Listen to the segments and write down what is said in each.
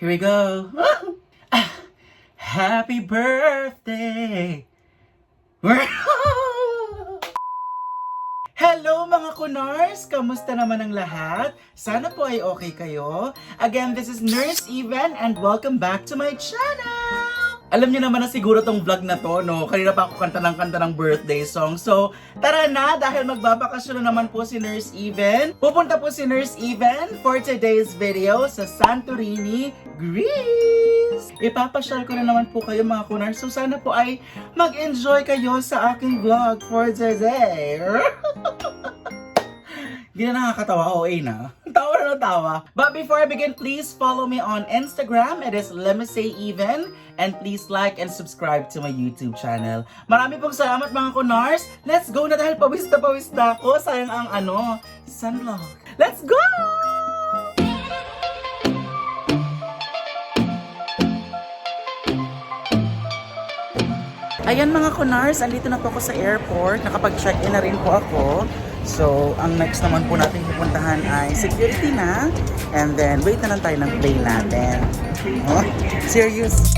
Here we go. Happy birthday. Hello mga kunars! Kamusta naman ang lahat? Sana po ay okay kayo. Again, this is Nurse Even and welcome back to my channel! Alam niyo naman na siguro tong vlog na to, no? Kanina pa ako kanta ng kanta ng birthday song. So, tara na dahil magbabakasyon na naman po si Nurse Even. Pupunta po si Nurse Even for today's video sa Santorini, Greece! Ipapasyal ko na naman po kayo mga kunars. So, sana po ay mag-enjoy kayo sa aking vlog for today. Hindi na nakakatawa, OA na. Tawa na tawa. But before I begin, please follow me on Instagram. It is Even. And please like and subscribe to my YouTube channel. Marami pong salamat mga kunars. Let's go na dahil pawis na pawis na ako. Sayang ang ano, sunblock. Let's go! Ayan mga kunars, andito na po ako sa airport. Nakapag-check-in na rin po ako. So, ang next naman po natin pupuntahan ay security na. And then, wait na lang tayo ng plane natin. Oh, serious.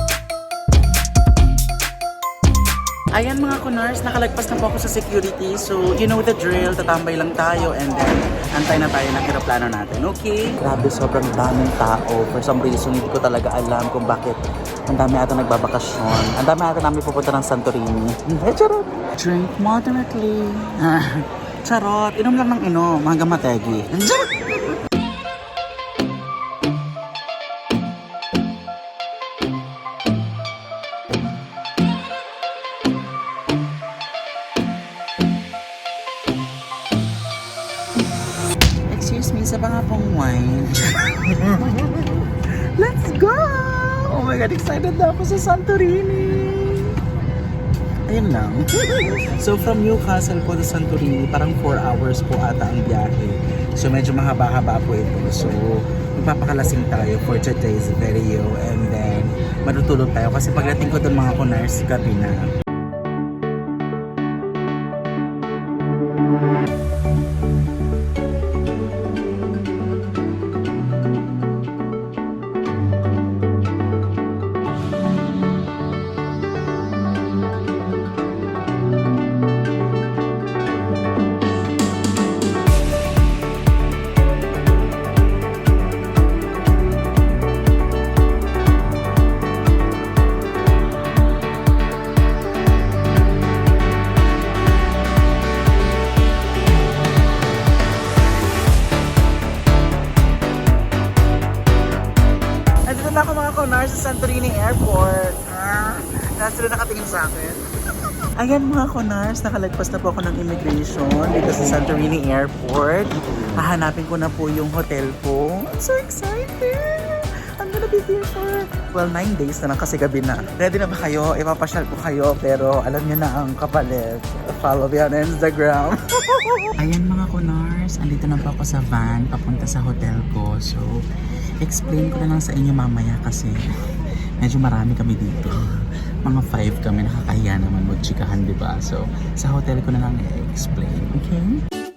Ayan mga kunars, nakalagpas na po ako sa security. So, you know the drill, tatambay lang tayo and then antay na tayo ng aeroplano natin, okay? Grabe, sobrang daming tao. For some reason, hindi ko talaga alam kung bakit ang dami ata nagbabakasyon. Ang dami ata namin pupunta ng Santorini. Eh, charot. Drink moderately. charot. Inom lang ng inom hanggang mategi. Excuse me, isa pa nga pong wine. Let's go! Oh my God, excited na ako sa Santorini! Ayun lang. so from Newcastle po to Santorini, parang 4 hours po ata ang biyahe. So medyo mahaba-haba po ito. So magpapakalasing tayo for today's video and then matutulog tayo kasi pagdating ko doon mga kunars, gabi na. Ayan mga konars, nakalagpas na po ako ng immigration dito sa Santorini Airport. Hahanapin ko na po yung hotel ko. I'm so excited! I'm gonna be here for, well, 9 days na lang kasi gabi na. Ready na ba kayo? Ipapasyal ko kayo pero alam niyo na ang kapalit. Follow me on Instagram. Ayan mga kunars, andito na po ako sa van papunta sa hotel ko. So, explain ko na lang sa inyo mamaya kasi medyo marami kami dito. Mga five kami, nakakahiya naman magchikahan, di ba? So, sa hotel ko na lang i-explain, okay?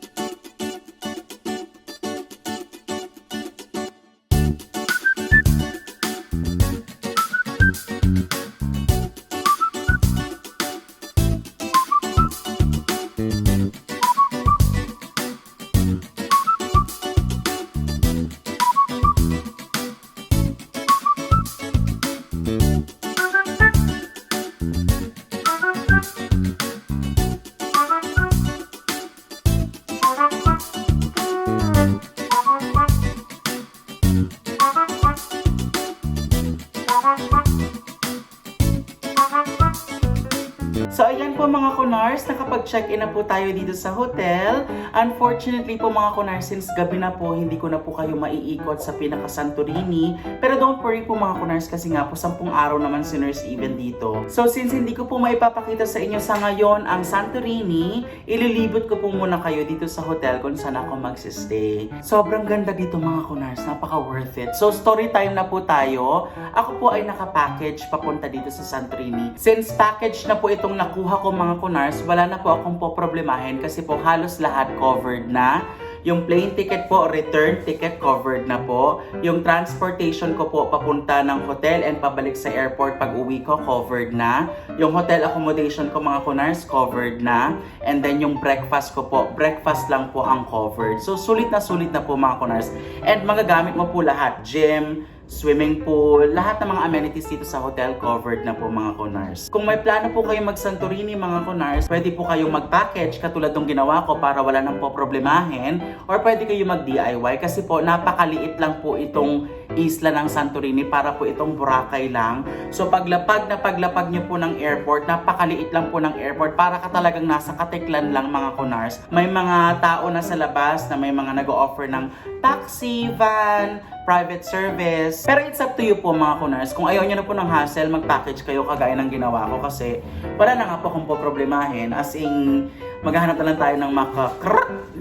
Nakapag-check-in na po tayo dito sa hotel. Unfortunately po mga kunars, since gabi na po, hindi ko na po kayo maiikot sa pinaka Santorini. Pero don't worry po mga kunars kasi nga po, sampung araw naman si Nurse Even dito. So since hindi ko po maipapakita sa inyo sa ngayon ang Santorini, ililibot ko po muna kayo dito sa hotel kung saan ako magsistay. Sobrang ganda dito mga kunars, napaka worth it. So story time na po tayo. Ako po ay nakapackage papunta dito sa Santorini. Since package na po itong nakuha ko mga kunars, wala na po akong poproblemahin kasi po halos lahat covered na. Yung plane ticket po, return ticket covered na po. Yung transportation ko po papunta ng hotel and pabalik sa airport pag uwi ko, covered na. Yung hotel accommodation ko mga kunars, covered na. And then yung breakfast ko po, breakfast lang po ang covered. So sulit na sulit na po mga kunars. And magagamit mo po lahat, gym, swimming pool, lahat ng mga amenities dito sa hotel covered na po mga Conars. Kung may plano po kayo mag Santorini mga Conars, pwede po kayong mag-package katulad ng ginawa ko para wala nang po problemahin or pwede kayo mag-DIY kasi po napakaliit lang po itong isla ng Santorini para po itong Boracay lang. So paglapag na paglapag nyo po ng airport, napakaliit lang po ng airport para ka talagang nasa katiklan lang mga Conars. May mga tao na sa labas na may mga nag-o-offer ng taxi, van, private service. Pero it's up to you po mga kunars. Kung ayaw nyo na po ng hassle, mag-package kayo kagaya ng ginawa ko kasi wala na nga po kung po problemahin. As in, maghahanap na lang tayo ng makakrr.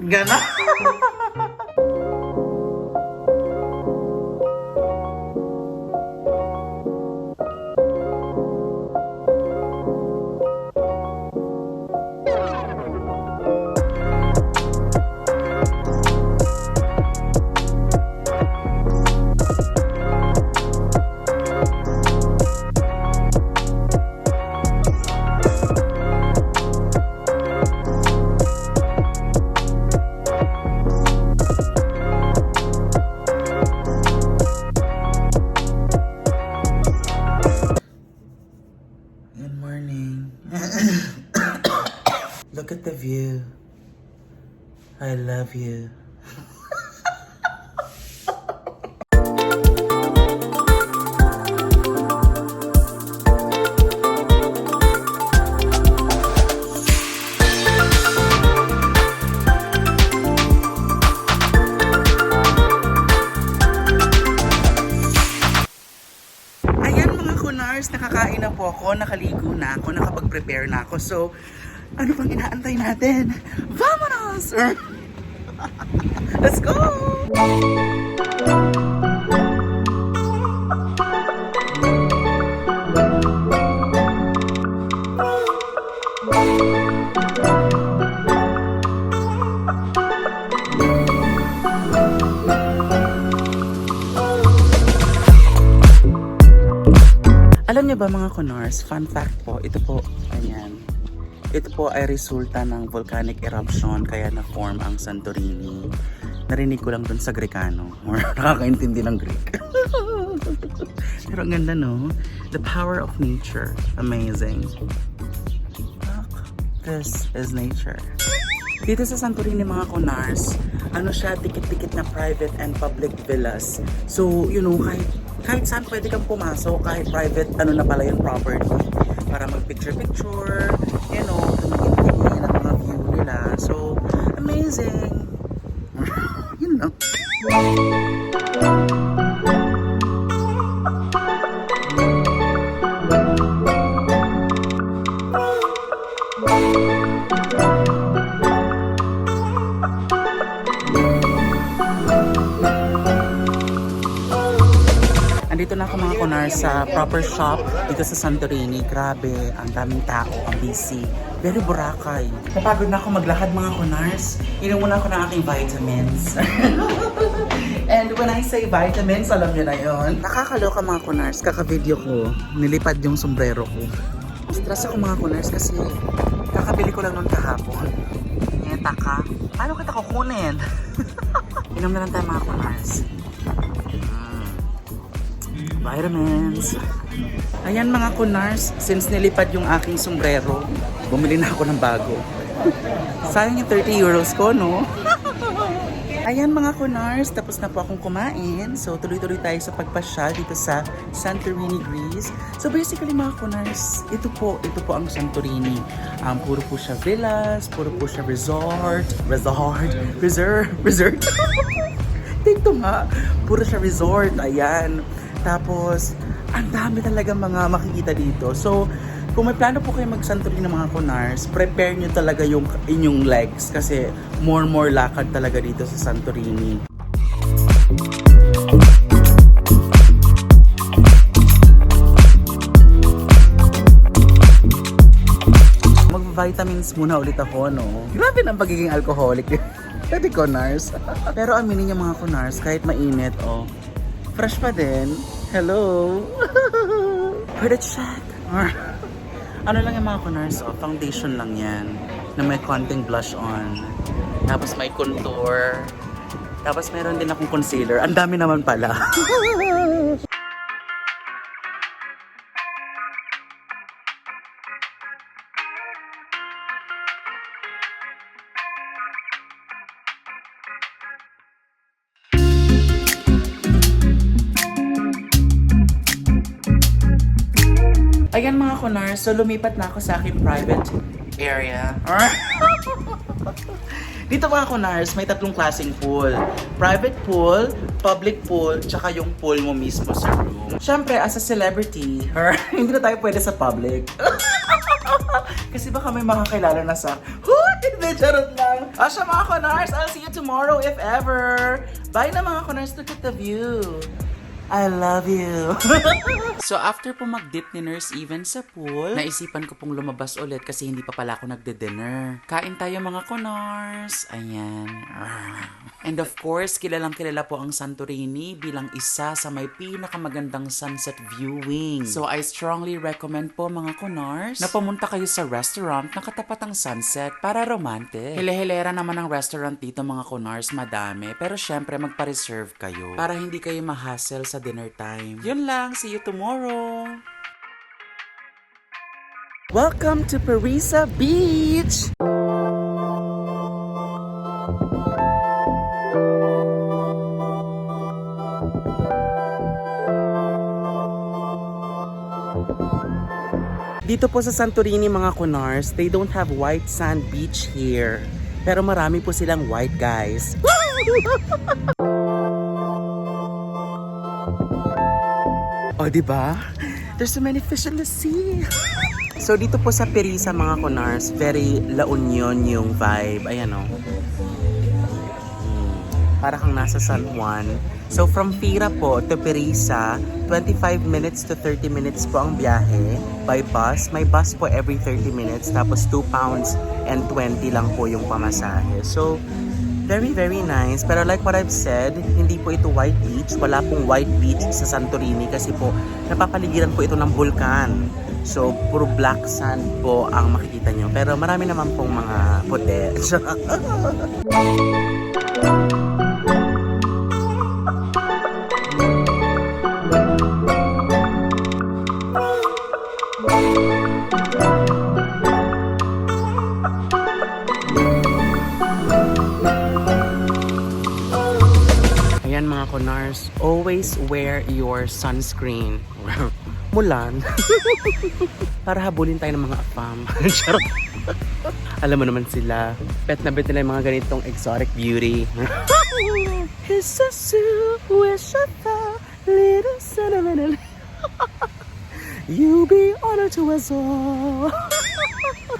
Gana. View. I love you. Ayan mga kunars, nakakain na po ako, nakaligo na ako, nakapag-prepare na ako. So, ano pang inaantay natin? Vamonos! Let's go! Alam niyo ba mga Conors, fun fact po, ito po. Ito po ay resulta ng volcanic eruption kaya na-form ang Santorini. Narinig ko lang dun sa Grekano. Or nakakaintindi ng Greek. Pero ang ganda no? The power of nature. Amazing. This is nature. Dito sa Santorini mga Conars, ano siya, dikit-dikit na private and public villas. So, you know, kahit, kahit saan pwede kang pumasok, kahit private, ano na pala yung property, para mag-picture-picture, you know, tumingin-tingin ang mga view nila. So, amazing! Sa proper shop dito sa Santorini. Grabe, ang daming tao, ang busy. Very Boracay. Napagod na ako maglakad mga kunars. Inom muna ako ng aking vitamins. And when I say vitamins, alam niyo na yon. Nakakaloka mga kunars. Kaka-video ko, nilipad yung sombrero ko. Stress ako mga kunars kasi kakabili ko lang nun kahapon. Ngeta ka. Paano kita kukunin? Inom na lang tayo mga kunars. Vitamins. Ayan mga kunars, since nilipad yung aking sombrero, bumili na ako ng bago. Sayang yung 30 euros ko, no? Ayan mga kunars, tapos na po akong kumain. So tuloy-tuloy tayo sa pagpasyal dito sa Santorini, Greece. So basically mga kunars, ito po, ito po ang Santorini. Um, puro po siya villas, puro po siya resort, resort, reserve, resort. Dito nga, puro siya resort, ayan. Tapos, ang dami talaga mga makikita dito. So, kung may plano po kayo mag-Santorini ng mga kunars, prepare nyo talaga yung inyong legs kasi more more lakad talaga dito sa Santorini. Mag-vitamins muna ulit ako, no? Grabe na pagiging alcoholic. Pwede Conars. Pero aminin niyo mga Conars, kahit mainit, oh, fresh pa din. Hello. Pretty check. ano lang yung mga Conars, oh, foundation lang yan. Na may konting blush on. Tapos may contour. Tapos meron din akong concealer. Ang dami naman pala. Ayan mga kunars, so lumipat na ako sa aking private area. Dito mga kunars, may tatlong klaseng pool. Private pool, public pool, tsaka yung pool mo mismo sa room. Siyempre, as a celebrity, hindi na tayo pwede sa public. Kasi baka may makakilala na sa, Huh! Hindi, charot lang. Ah, siya mga kunars, I'll see you tomorrow if ever. Bye na mga kunars, look at the view. I love you. so after po mag-dip ni Nurse Even sa pool, naisipan ko pong lumabas ulit kasi hindi pa pala ako nagde-dinner. Kain tayo mga konars. Ayan. And of course, kilalang kilala po ang Santorini bilang isa sa may pinakamagandang sunset viewing. So I strongly recommend po mga konars na pumunta kayo sa restaurant na katapat ang sunset para romantic. Hele-helera naman ang restaurant dito mga konars, madami. Pero syempre magpa-reserve kayo para hindi kayo mahassle sa dinner time. Yun lang, see you tomorrow! Welcome to Parisa Beach! Dito po sa Santorini mga kunars, they don't have white sand beach here. Pero marami po silang white guys. oh, di ba? There's so many fish in the sea. so dito po sa Perisa mga kunars, very La Union yung vibe. Ayan o. Hmm. Para kang nasa San Juan. So from Fira po to Perisa, 25 minutes to 30 minutes po ang biyahe by bus. May bus po every 30 minutes. Tapos 2 pounds and 20 lang po yung pamasahe. So, very very nice. Pero like what I've said, hindi po ito white beach. Wala pong white beach sa Santorini kasi po napapaligiran po ito ng vulkan. So, puro black sand po ang makikita nyo. Pero marami naman pong mga puti. mga konars, always wear your sunscreen. Mulan. Para habulin tayo ng mga. Charot. Alam mo naman sila. Bet na bet nila yung mga ganitong exotic beauty. It's a wish of a little sentimental. You be honored to us all.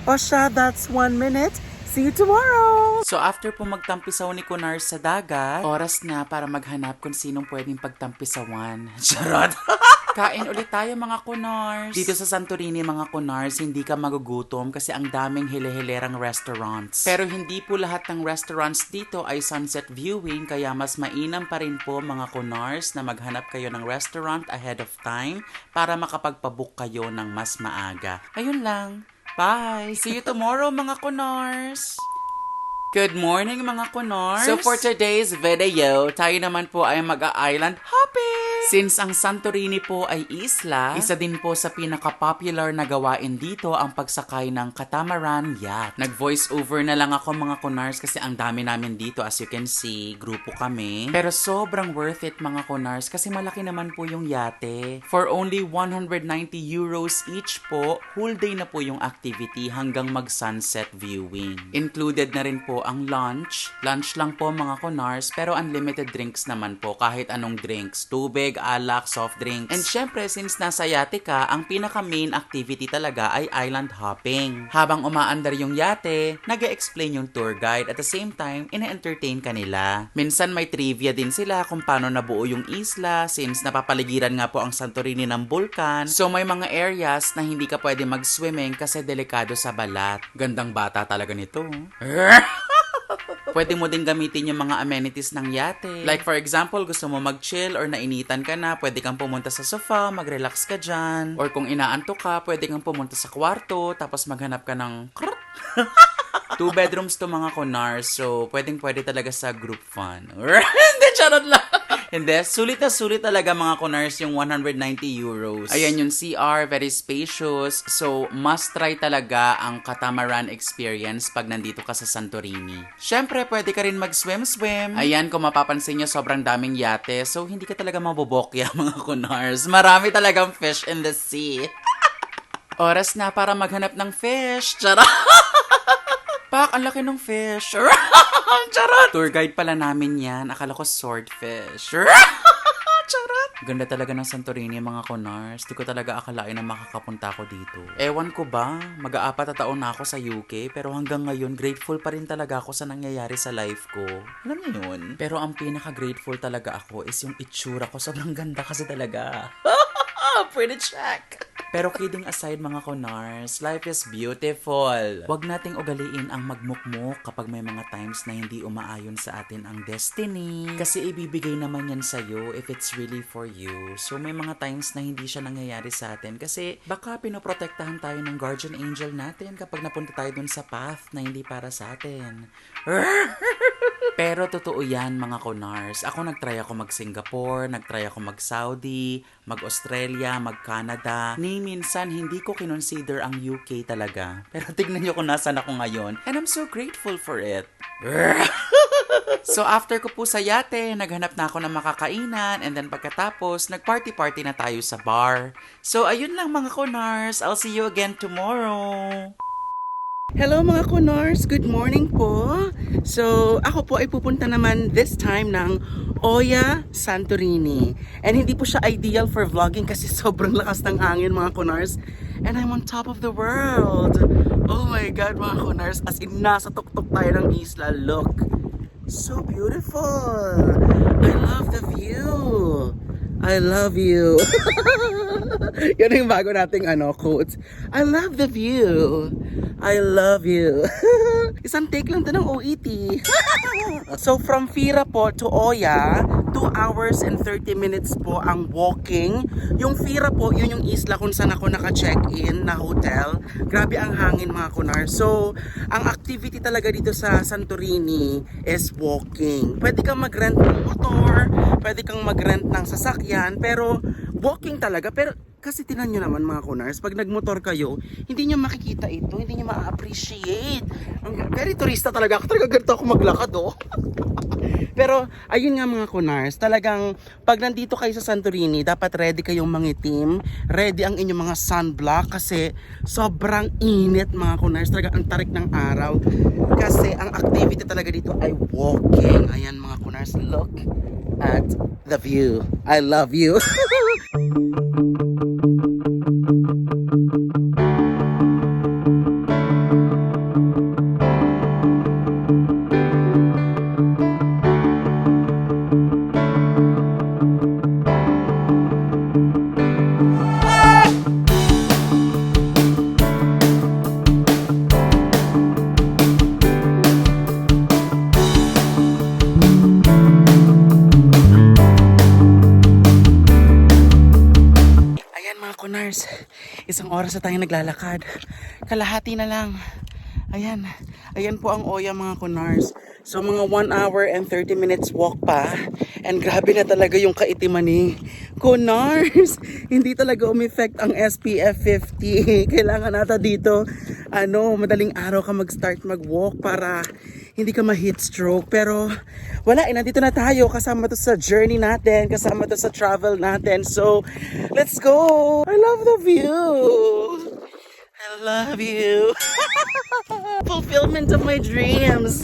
Osha, that's one minute. See you tomorrow! So after po magtampisaw ni Kunar sa dagat, oras na para maghanap kung sinong pwedeng pagtampisawan. Charot! Kain ulit tayo mga Kunars. Dito sa Santorini mga Kunars, hindi ka magugutom kasi ang daming hile-hilerang restaurants. Pero hindi po lahat ng restaurants dito ay sunset viewing kaya mas mainam pa rin po mga Kunars na maghanap kayo ng restaurant ahead of time para makapagpabook kayo ng mas maaga. Ayun lang. Bye! See you tomorrow mga Kunars! Good morning mga kunars! So for today's video, tayo naman po ay mag-island hopping! Since ang Santorini po ay isla, isa din po sa pinaka-popular na gawain dito ang pagsakay ng catamaran yacht. Nag-voice over na lang ako mga kunars kasi ang dami namin dito as you can see, grupo kami. Pero sobrang worth it mga kunars kasi malaki naman po yung yate. For only 190 euros each po, whole day na po yung activity hanggang mag-sunset viewing. Included na rin po ang lunch. Lunch lang po mga kunars pero unlimited drinks naman po kahit anong drinks. Tubig, alak, soft drinks. And syempre since nasa yate ka, ang pinaka main activity talaga ay island hopping. Habang umaandar yung yate, nag explain yung tour guide at the same time, ina-entertain ka nila. Minsan may trivia din sila kung paano nabuo yung isla since napapaligiran nga po ang Santorini ng bulkan. So may mga areas na hindi ka pwede mag-swimming kasi delikado sa balat. Gandang bata talaga nito. Pwede mo din gamitin yung mga amenities ng yate. Like for example, gusto mo mag-chill or nainitan ka na, pwede kang pumunta sa sofa, mag-relax ka dyan. Or kung inaantok ka, pwede kang pumunta sa kwarto, tapos maghanap ka ng. Two bedrooms to mga kunars, so pwedeng pwede talaga sa group fun. Hindi, charot lang. Hindi, sulit na sulit talaga mga kunars yung 190 euros. Ayan yung CR, very spacious. So, must try talaga ang catamaran experience pag nandito ka sa Santorini. Siyempre, pwede ka rin mag-swim-swim. Ayan, kung mapapansin nyo, sobrang daming yate. So, hindi ka talaga mabobokya mga kunars. Marami talagang fish in the sea. Oras na para maghanap ng fish. Charot! Pak, ang laki ng fish. Charot! Tour guide pala namin yan. Akala ko swordfish. Charot! Ganda talaga ng Santorini mga konars. Di ko talaga akalain na makakapunta ako dito. Ewan ko ba, mag-aapat na taon na ako sa UK pero hanggang ngayon grateful pa rin talaga ako sa nangyayari sa life ko. Alam niyo yun? Pero ang pinaka-grateful talaga ako is yung itsura ko. Sobrang ganda kasi talaga. Pretty check. Pero kidding aside mga konars, life is beautiful. Huwag nating ugaliin ang magmukmuk kapag may mga times na hindi umaayon sa atin ang destiny. Kasi ibibigay naman yan sa'yo if it's really for you. So may mga times na hindi siya nangyayari sa atin kasi baka pinoprotektahan tayo ng guardian angel natin kapag napunta tayo dun sa path na hindi para sa atin. Pero totoo yan mga konars. Ako nagtry ako mag-Singapore, nagtry ako mag-Saudi, mag-Australia, mag-Canada. Ni minsan hindi ko kinonsider ang UK talaga. Pero tignan nyo kung nasan ako ngayon. And I'm so grateful for it. so after ko po sa yate, naghanap na ako ng makakainan and then pagkatapos, nag-party-party na tayo sa bar. So ayun lang mga konars. I'll see you again tomorrow. Hello mga Kunors! Good morning po! So, ako po ay pupunta naman this time ng Oya Santorini. And hindi po siya ideal for vlogging kasi sobrang lakas ng hangin mga Kunors. And I'm on top of the world! Oh my God mga Kunors! As in, nasa tuktok tayo ng isla. Look! So beautiful! I love the view! I love you! Yan yung bago nating ano, quote. I love the view. I love you. Isang take lang to ng OET. so from Fira po to Oya, 2 hours and 30 minutes po ang walking. Yung Fira po, yun yung isla kung saan ako naka-check-in na hotel. Grabe ang hangin mga kunar. So, ang activity talaga dito sa Santorini is walking. Pwede kang mag-rent ng motor, pwede kang mag-rent ng sasakyan, pero walking talaga. Pero kasi tinan nyo naman mga kunars, pag nagmotor kayo, hindi nyo makikita ito, hindi nyo ma-appreciate. Very turista talaga ako, talaga ganito ako maglakad oh. Pero ayun nga mga kunars, talagang pag nandito kayo sa Santorini, dapat ready kayong mangitim, ready ang inyong mga sunblock kasi sobrang init mga kunars, talaga ang tarik ng araw. Kasi ang activity talaga dito ay walking. Ayan mga kunars, look at the view. I love you. oras na tayo naglalakad. Kalahati na lang. Ayan, ayan po ang Oya mga kunars. So mga 1 hour and 30 minutes walk pa. And grabe na talaga yung kaitiman ni Kunars. Hindi talaga umeffect ang SPF 50. Kailangan nata dito, ano, madaling araw ka mag-start mag-walk para hindi ka ma-heat stroke. Pero wala, eh, nandito na tayo. Kasama to sa journey natin. Kasama to sa travel natin. So, let's go! I love the view! I love you! Fulfillment of my dreams!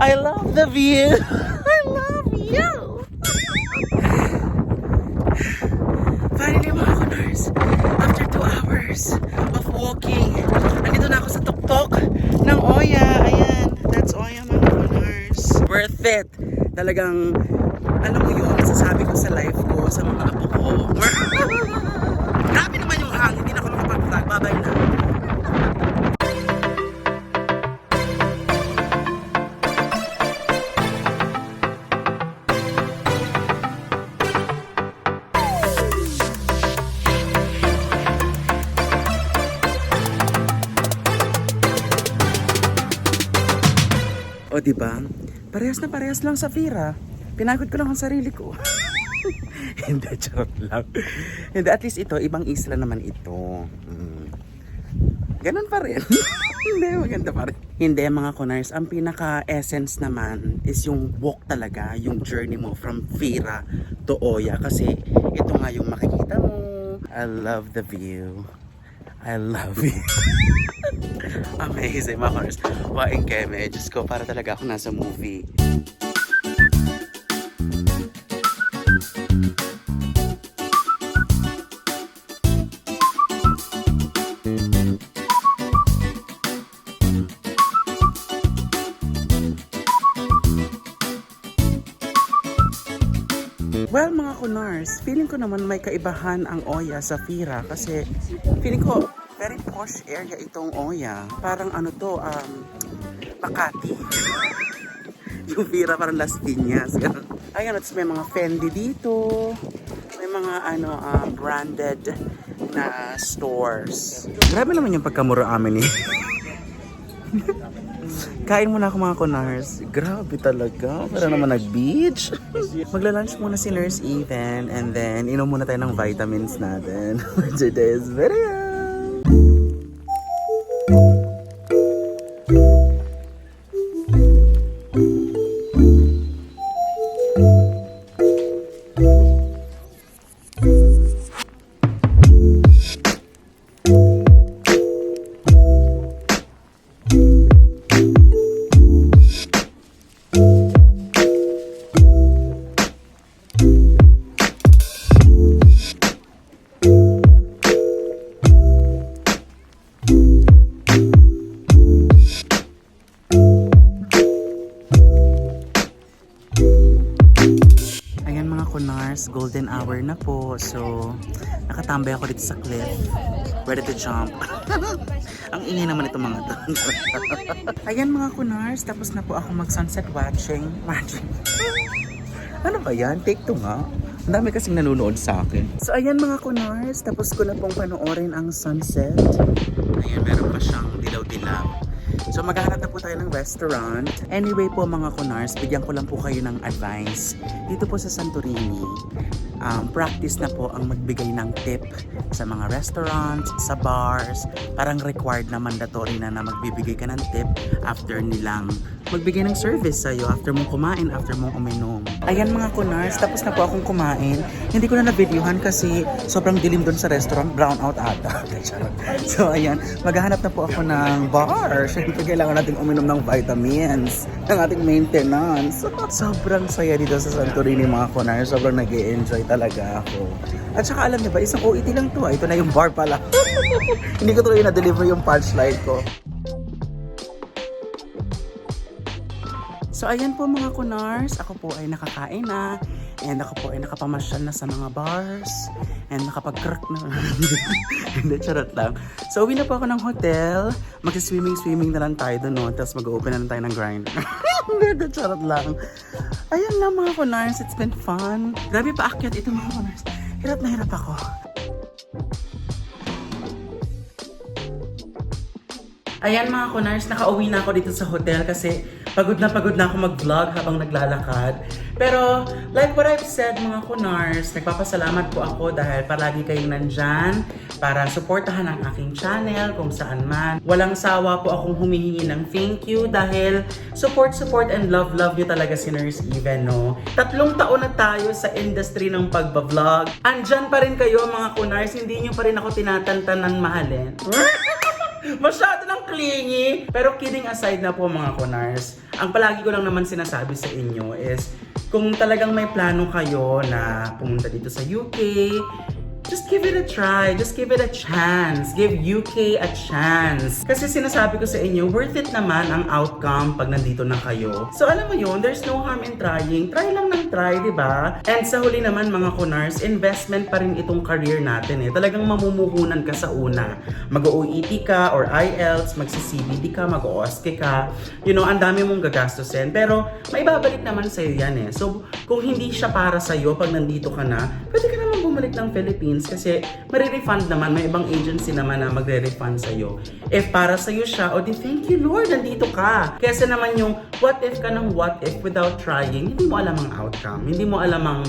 I love the view! I love you! Finally mga kunars, after two hours of walking, nandito na ako sa tuktok ng Oya worth. Talagang, alam mo yun, sasabi ko sa life ko, sa mga apo ko. Grabe naman yung hangin, hindi na ako makapag-vlog. Babay na. O, di ba? Parehas na parehas lang sa Fira. Pinagod ko lang ang sarili ko. Hindi, charot lang. Hindi, at least ito, ibang isla naman ito. Mm. Ganun pa rin. Hindi, maganda pa rin. Hindi, mga kunars, ang pinaka-essence naman is yung walk talaga, yung journey mo from Fira to Oya. Kasi ito nga yung makikita mo. I love the view. I love it. Amazing, mga kunars. Waing keme. Diyos ko, para talaga ako nasa movie. Well, mga kunars, feeling ko naman may kaibahan ang Oya sa Fira kasi feeling ko very posh area itong Oya. Parang ano to, um, Makati. yung Fira parang Las Piñas. Ayan, at may mga Fendi dito. May mga ano, um, branded na stores. Grabe naman yung pagkamura amin eh. Kain muna ako mga kunars. Grabe talaga. Para naman nag-beach. Magla-lunch muna si Nurse Ethan and then inom muna tayo ng vitamins natin for today's video. Ayan sa cliff. Ready to jump. Ang ingay naman itong mga to. Ayan mga kunars, tapos na po ako mag-sunset watching. Watching. ano ba yan? Take two nga. Ang dami kasing nanonood sa akin. So ayan mga kunars, tapos ko na pong panoorin ang sunset. Ayan, meron pa siyang dilaw-dilaw. So maghahanap na po tayo ng restaurant. Anyway po mga kunars, bigyan ko lang po kayo ng advice. Dito po sa Santorini, um, practice na po ang magbigay ng tip sa mga restaurants, sa bars. Parang required na mandatory na na magbibigay ka ng tip after nilang magbigay ng service sa'yo after mong kumain, after mong uminom. Ayan mga kunars, tapos na po akong kumain. Hindi ko na na-videohan kasi sobrang dilim doon sa restaurant, brown out ata. So ayan, maghahanap na po ako ng bar. Siyempre kailangan natin uminom ng vitamins, ng ating maintenance. sobrang saya dito sa Santorini mga kunars. Sobrang nag enjoy talaga ako. At saka alam niyo ba, isang OET lang to. ah. Ito na yung bar pala. Hindi ko tuloy na-deliver yung punchline ko. So ayan po mga kunars, ako po ay nakakain na and ako po ay nakapamasyal na sa mga bars and nakapag-crack na. Hindi, charot lang. So uwi na po ako ng hotel, mag-swimming-swimming na lang tayo doon, no? tapos mag-open na lang tayo ng grinder. Hindi, charot lang. Ayan lang mga kunars, it's been fun. Grabe paakyat ito mga kunars. Hirap na hirap ako. Ayan mga kunars, nakauwi na ako dito sa hotel kasi pagod na pagod na ako mag-vlog habang naglalakad. Pero like what I've said mga kunars, nagpapasalamat po ako dahil palagi kayong nandyan para suportahan ang aking channel kung saan man. Walang sawa po akong humihingi ng thank you dahil support, support and love, love you talaga si Nurse Even, no? Tatlong taon na tayo sa industry ng pagbablog. Andyan pa rin kayo mga kunars, hindi nyo pa rin ako tinatantan ng mahalin. Masyado ng clingy. Pero kidding aside na po mga kunars, ang palagi ko lang naman sinasabi sa inyo is kung talagang may plano kayo na pumunta dito sa UK, just give it a try. Just give it a chance. Give UK a chance. Kasi sinasabi ko sa inyo, worth it naman ang outcome pag nandito na kayo. So alam mo yun, there's no harm in trying. Try lang ng try, di ba? And sa huli naman mga kunars, investment pa rin itong career natin eh. Talagang mamumuhunan ka sa una. Mag-OET ka or IELTS, magsi-CBD ka, mag-OSCE ka. You know, ang dami mong gagastusin. Pero may babalik naman sa'yo yan eh. So kung hindi siya para sa'yo pag nandito ka na, pwede ka naman bumalik ng Philippines agents kasi marirefund naman. May ibang agency naman na magre-refund sa'yo. If para sa'yo siya, o di thank you Lord, nandito ka. Kesa naman yung what if ka ng what if without trying, hindi mo alam ang outcome. Hindi mo alam ang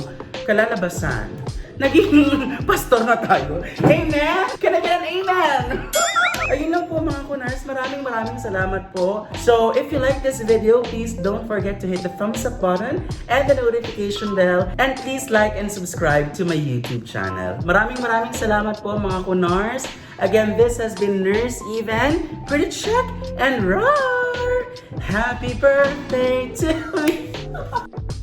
kalalabasan. Naging pastor na tayo. Amen! Can I get an amen? Ayun lang po mga kunars. Maraming maraming salamat po. So, if you like this video, please don't forget to hit the thumbs up button and the notification bell. And please like and subscribe to my YouTube channel. Maraming maraming salamat po mga kunars. Again, this has been Nurse Even, Pretty Check, and Roar! Happy birthday to me!